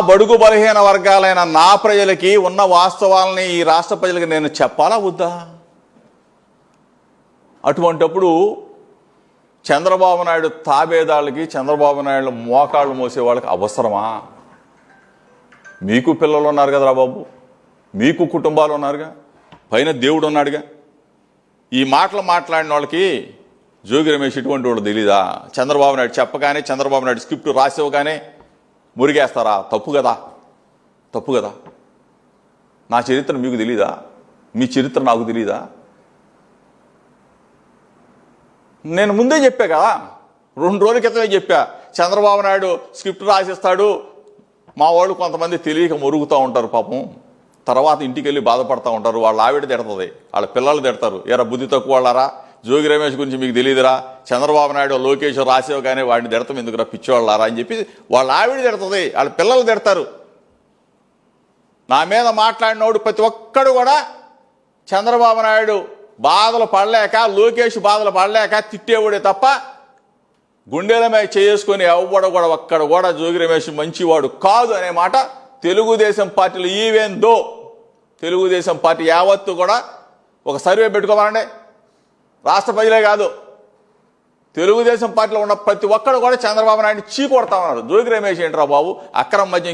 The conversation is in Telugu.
బడుగు బలహీన వర్గాలైన నా ప్రజలకి ఉన్న వాస్తవాలని ఈ రాష్ట్ర ప్రజలకి నేను చెప్పాలా వద్దా? అటువంటప్పుడు చంద్రబాబు నాయుడు తాబేదాళ్ళకి చంద్రబాబు నాయుడు మోకాళ్ళు మోసే వాళ్ళకి అవసరమా? మీకు పిల్లలు ఉన్నారు కదరా బాబు. మీకు కుటుంబాలు ఉన్నారుగా. పైన దేవుడు ఉన్నాడుగా. ఈ మాటలు మాట్లాడిన వాళ్ళకి జోగి రమేష్ ఇటువంటి వాళ్ళు తెలీదా? చంద్రబాబు నాయుడు చెప్పగానే చంద్రబాబు నాయుడు స్క్రిప్ట్ రాసివ్వగానే మురిగేస్తారా? తప్పు కదా. తప్పు కదా. నా చరిత్ర మీకు తెలీదా? మీ చరిత్ర నాకు తెలీదా? నేను ముందే చెప్పా కదా. రెండు రోజుల క్రితమే చెప్పా. చంద్రబాబు నాయుడు స్క్రిప్ట్ రాసిస్తాడు. మా వాళ్ళు కొంతమంది తెలియక మురుగుతూ ఉంటారు పాపం. తర్వాత ఇంటికి వెళ్ళి బాధపడుతూ ఉంటారు. వాళ్ళ ఆవిడ తిడుతుంది. వాళ్ళ పిల్లలు తిడతారు. ఎరా బుద్ధి తక్కువ వాళ్ళారా? జోగి రమేష్ గురించి మీకు తెలియదురా చంద్రబాబు నాయుడు లోకేష్ రాసేవ్ కానీ వాడిని తిడతాం ఎందుకురా పిచ్చివాళ్ళారా అని చెప్పి వాళ్ళ ఆవిడ తిడుతుంది వాళ్ళ పిల్లలు తిడతారు. నా మీద మాట్లాడినోడు ప్రతి ఒక్కడు కూడా చంద్రబాబు నాయుడు బాధలు పడలేక లోకేష్ బాధలు పడలేక తిట్టేవాడే తప్ప గుండెల మీద చేసుకొని ఎవ్వడు కూడా ఒక్కడ కూడా జోగి రమేష్ మంచివాడు కాదు అనే మాట తెలుగుదేశం పార్టీలు ఈవెన్ దో తెలుగుదేశం పార్టీ యావత్తు కూడా ఒక సర్వే పెట్టుకోవాలండి రాష్ట్ర ప్రజలే కాదు. తెలుగుదేశం పార్టీలో ఉన్న ప్రతి ఒక్కరు కూడా చంద్రబాబు నాయుడు చీ కొడతా ఉన్నారు. జోగి రమేష్ ఏంట్రా బాబు? అక్రమ మద్యం